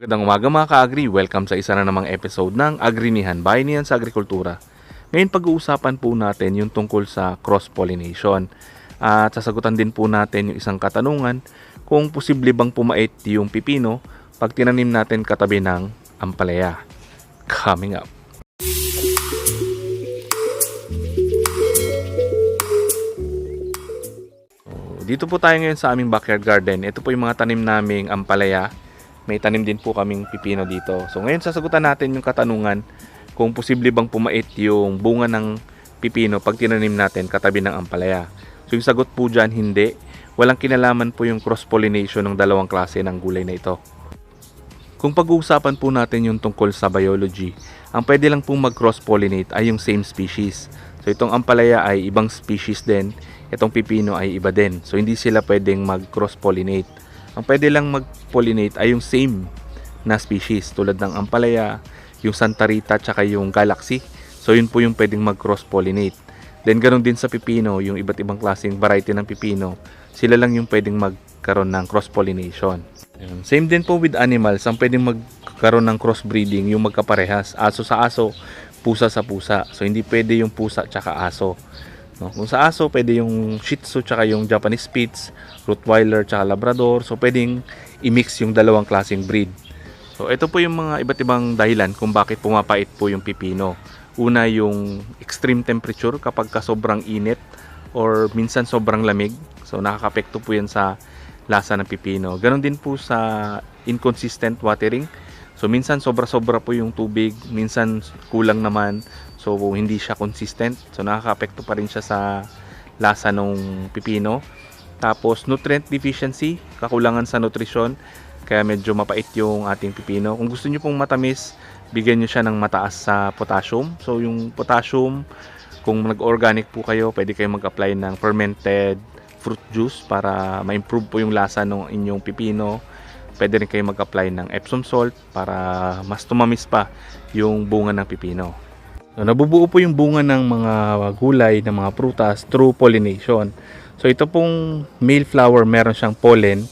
Magandang umaga mga ka-agri. Welcome sa isa na namang episode ng Agrinihan Bayanihan sa Agrikultura. Ngayon pag-uusapan po natin yung tungkol sa cross-pollination. At sasagutan din po natin yung isang katanungan kung posible bang pumait yung pipino pag tinanim natin katabi ng ampalaya. Coming up. Dito po tayo ngayon sa aming backyard garden. Ito po yung mga tanim naming ampalaya may tanim din po kaming pipino dito. So ngayon sasagutan natin yung katanungan kung posible bang pumait yung bunga ng pipino pag tinanim natin katabi ng ampalaya. So yung sagot po dyan, hindi. Walang kinalaman po yung cross-pollination ng dalawang klase ng gulay na ito. Kung pag-uusapan po natin yung tungkol sa biology, ang pwede lang pong mag-cross-pollinate ay yung same species. So itong ampalaya ay ibang species din, itong pipino ay iba din. So hindi sila pwedeng mag-cross-pollinate. Ang pwede lang mag-pollinate ay yung same na species tulad ng ampalaya, yung Santa Rita, tsaka yung Galaxy. So yun po yung pwedeng mag-cross-pollinate. Then ganoon din sa pipino, yung iba't ibang klaseng variety ng pipino, sila lang yung pwedeng magkaroon ng cross-pollination. Same din po with animals, ang pwedeng magkaroon ng crossbreeding yung magkaparehas, aso sa aso, pusa sa pusa. So hindi pwede yung pusa tsaka aso. No? Kung sa aso, pwede yung Shih Tzu tsaka yung Japanese Spitz, Rottweiler tsaka Labrador. So pwedeng i-mix yung dalawang klaseng breed. So ito po yung mga iba't ibang dahilan kung bakit pumapait po yung pipino. Una yung extreme temperature kapag ka sobrang init or minsan sobrang lamig. So nakakapekto po yan sa lasa ng pipino. Ganon din po sa inconsistent watering. So minsan sobra-sobra po yung tubig, minsan kulang naman. So hindi siya consistent. So nakakaapekto pa rin siya sa lasa ng pipino. Tapos nutrient deficiency, kakulangan sa nutrisyon, kaya medyo mapait yung ating pipino. Kung gusto niyo pong matamis, bigyan niyo siya ng mataas sa potassium. So yung potassium, kung nag-organic po kayo, pwede kayo mag-apply ng fermented fruit juice para ma-improve po yung lasa ng inyong pipino. Pwede rin kayo mag-apply ng Epsom salt para mas tumamis pa yung bunga ng pipino. So, nabubuo po yung bunga ng mga gulay, ng mga prutas through pollination. So ito pong male flower meron siyang pollen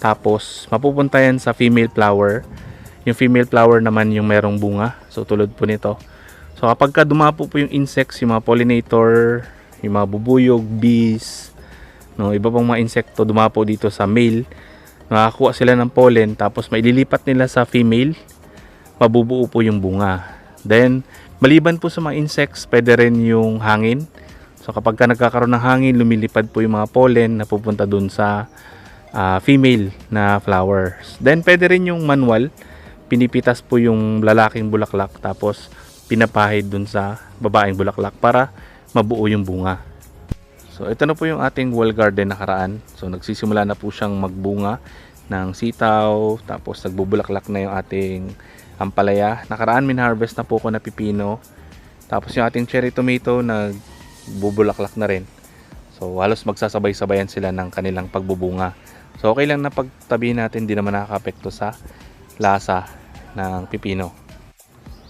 tapos mapupunta yan sa female flower. Yung female flower naman yung merong bunga. So tulad po nito. So kapag ka dumapo po yung insects, yung mga pollinator, yung mga bubuyog, bees, no, iba pang mga insekto dumapo dito sa male, nakakuha sila ng pollen tapos maililipat nila sa female, mabubuo po yung bunga. Then maliban po sa mga insects, pwede rin yung hangin. So kapag ka nagkakaroon ng hangin, lumilipad po yung mga pollen na pupunta dun sa ah, female na flowers. Then pwede rin yung manual, pinipitas po yung lalaking bulaklak tapos pinapahid dun sa babaeng bulaklak para mabuo yung bunga. So ito na po yung ating wall garden nakaraan. So nagsisimula na po siyang magbunga ng sitaw, tapos nagbubulaklak na yung ating ampalaya. Nakaraan min-harvest na po ko na pipino. Tapos yung ating cherry tomato nagbubulaklak na rin. So halos magsasabay-sabayan sila ng kanilang pagbubunga. So okay lang na pagtabi natin, di naman nakaka-apekto sa lasa ng pipino.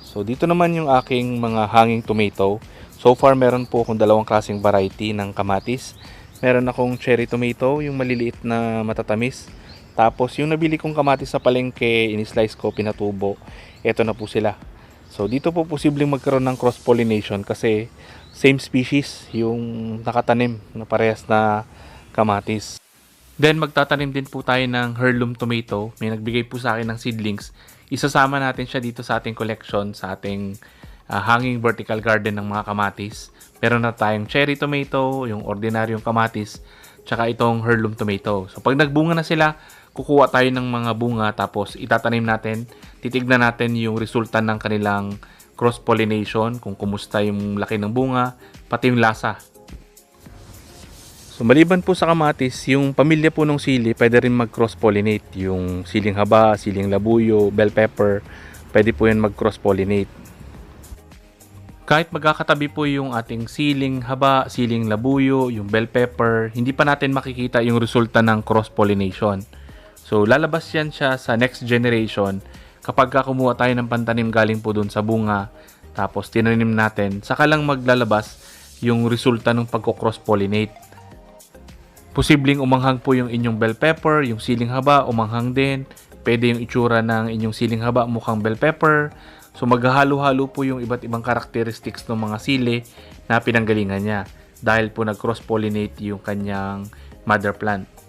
So dito naman yung aking mga hanging tomato. So far meron po akong dalawang klaseng variety ng kamatis. Meron akong cherry tomato, yung maliliit na matatamis. Tapos yung nabili kong kamatis sa palengke, in-slice ko, pinatubo. Ito na po sila. So dito po posibleng magkaroon ng cross-pollination kasi same species yung nakatanim na parehas na kamatis. Then magtatanim din po tayo ng heirloom tomato. May nagbigay po sa akin ng seedlings. Isasama natin siya dito sa ating collection, sa ating ah, hanging vertical garden ng mga kamatis. Meron na tayong cherry tomato, yung ordinaryong kamatis, tsaka itong heirloom tomato. So pag nagbunga na sila, kukuha tayo ng mga bunga tapos itatanim natin. Titignan natin yung resulta ng kanilang cross-pollination, kung kumusta yung laki ng bunga, pati yung lasa. So maliban po sa kamatis, yung pamilya po ng sili pwede rin mag-cross-pollinate. Yung siling haba, siling labuyo, bell pepper, pwede po yan mag-cross-pollinate. Kahit magkakatabi po yung ating siling haba, siling labuyo, yung bell pepper, hindi pa natin makikita yung resulta ng cross-pollination. So lalabas yan siya sa next generation kapag ka kumuha tayo ng pantanim galing po dun sa bunga, tapos tinanim natin, saka lang maglalabas yung resulta ng pagko-cross-pollinate. Posibleng umanghang po yung inyong bell pepper, yung siling haba, umanghang din. Pwede yung itsura ng inyong siling haba mukhang bell pepper. So maghahalo-halo po yung iba't ibang characteristics ng mga sili na pinanggalingan niya dahil po nag-cross-pollinate yung kanyang mother plant.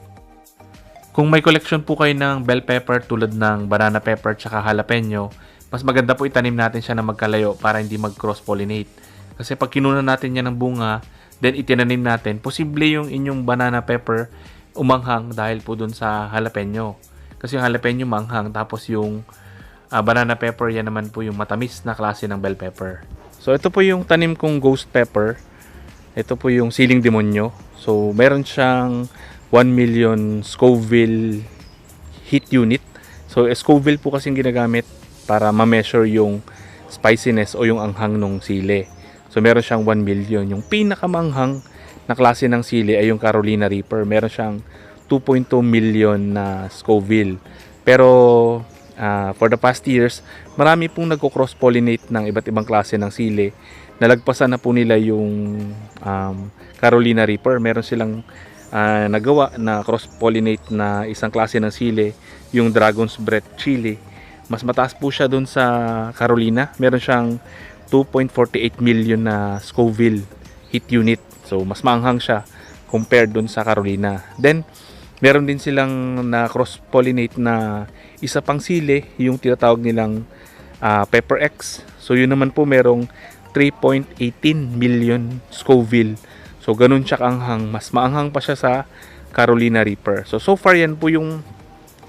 Kung may collection po kayo ng bell pepper tulad ng banana pepper tsaka jalapeno, mas maganda po itanim natin siya na magkalayo para hindi mag-cross-pollinate. Kasi pag kinunan natin yan ng bunga, then itinanim natin, posible yung inyong banana pepper umanghang dahil po dun sa jalapeno. Kasi yung jalapeno manghang, tapos yung ah, banana pepper, yan naman po yung matamis na klase ng bell pepper. So ito po yung tanim kong ghost pepper. Ito po yung siling demonyo. So meron siyang 1 million Scoville heat unit. So Scoville po kasing ginagamit para ma-measure yung spiciness o yung anghang ng sili. So meron siyang 1 million. Yung pinakamanghang na klase ng sili ay yung Carolina Reaper. Meron siyang 2.2 million na Scoville. Pero ah, for the past years, marami pong nagko-cross-pollinate ng iba't ibang klase ng sili. Nalagpasan na po nila yung um, Carolina Reaper. Meron silang ah, nagawa na cross-pollinate na isang klase ng sili, yung Dragon's Breath Chili. Mas mataas po siya dun sa Carolina. Meron siyang 2.48 million na Scoville heat unit. So, mas maanghang siya compared dun sa Carolina. Then, meron din silang na cross-pollinate na isa pang sili, yung tinatawag nilang ah, Pepper X. So, yun naman po merong 3.18 million Scoville. So, ganun siya kaanghang. Mas maanghang pa siya sa Carolina Reaper. So, so far yan po yung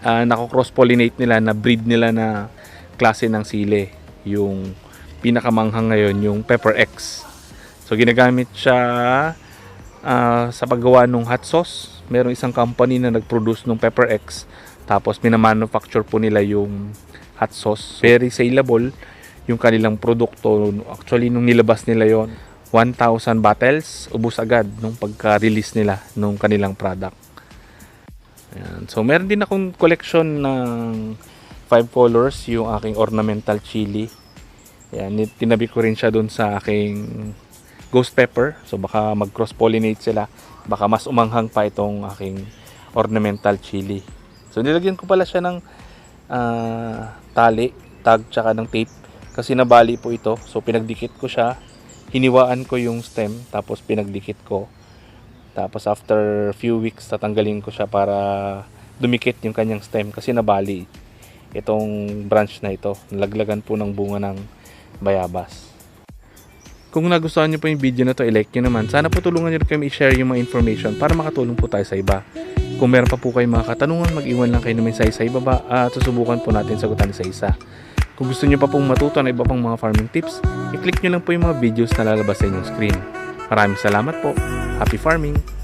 uh, nako-cross-pollinate nila, na breed nila na klase ng sili. Yung pinakamanghang ngayon, yung Pepper X. So, ginagamit siya ah, sa paggawa ng hot sauce. Merong isang company na nag-produce ng Pepper X. Tapos, minamanufacture po nila yung hot sauce. Very saleable yung kanilang produkto. Actually, nung nilabas nila yon 1,000 bottles, ubus agad nung pagka-release nila nung kanilang product. Ayan. So, meron din akong collection ng five colors, yung aking ornamental chili. Ayan, tinabi ko rin siya doon sa aking ghost pepper. So, baka mag-cross-pollinate sila. Baka mas umanghang pa itong aking ornamental chili. So, nilagyan ko pala siya ng ah, tali, tag, tsaka ng tape. Kasi nabali po ito. So, pinagdikit ko siya. Hiniwaan ko yung stem, tapos pinagdikit ko. Tapos after few weeks, tatanggalin ko siya para dumikit yung kanyang stem kasi nabali itong branch na ito. Nalaglagan po ng bunga ng bayabas. Kung nagustuhan nyo po yung video na to, i-like nyo naman. Sana po tulungan nyo kami i-share yung mga information para makatulong po tayo sa iba. Kung meron pa po kayong mga katanungan, mag-iwan lang kayo namin sa isa ibaba at susubukan po natin sagutan sa isa. Kung gusto nyo pa pong matuto ng iba pang mga farming tips, i-click nyo lang po yung mga videos na lalabas sa inyong screen. Maraming salamat po. Happy farming!